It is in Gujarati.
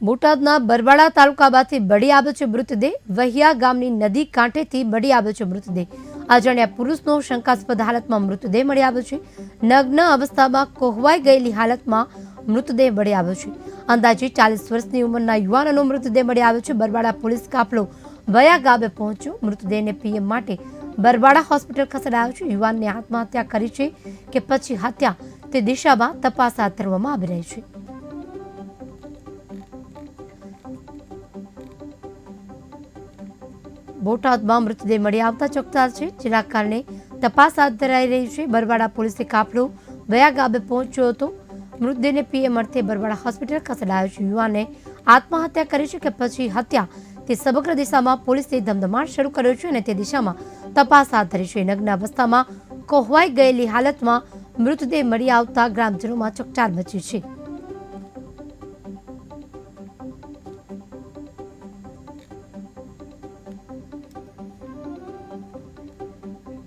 બોટાદના બરવાડા તાલુકામાંથી બળી આવ્યો છે મૃતદેહ. વહિયા ગામની નદી કાંઠેથી બળી આવ્યો છે મૃતદેહ. અજાણ્યા પુરુષનો શંકાસ્પદ હાલતમાં મૃતદેહ મળી આવ્યો છે. નગ્ન અવસ્થામાં કોહવાઈ ગયેલી હાલતમાં મૃતદેહ મળી આવ્યો છે. અંદાજે ચાલીસ વર્ષની ઉંમરના યુવાનનો મૃતદેહ મળી આવ્યો છે. બરવાડા પોલીસ કાફલો વયા ગામે પહોંચ્યો. મૃતદેહને પીએમ માટે બરવાડા હોસ્પિટલ ખસેડાયો છે. યુવાનને આત્મહત્યા કરી છે કે પછી હત્યા તે દિશામાં તપાસ હાથ ધરવામાં આવી રહી છે. બોટાદમાં મૃતદેહ મળી આવતા ચકચાર છે. જેના કારણે તપાસ હાથ ધરાઈ રહી છે. બરવાડા પોલીસે કાફલો વયા ગામે પહોંચ્યો હતો. મૃતદેહને પીએમ અર્થે બરવાડા હોસ્પિટલ ખસેડાયો છે. યુવાને આત્મહત્યા કરી છે કે પછી હત્યા? તે સમગ્ર દિશામાં પોલીસે ધમધમાટ શરૂ કર્યો છે અને તે દિશામાં તપાસ હાથ ધરી છે. નગ્ન અવસ્થામાં કોહવાઈ ગયેલી હાલતમાં મૃતદેહ મળી આવતા ગ્રામજનોમાં ચકચાર મચી છે.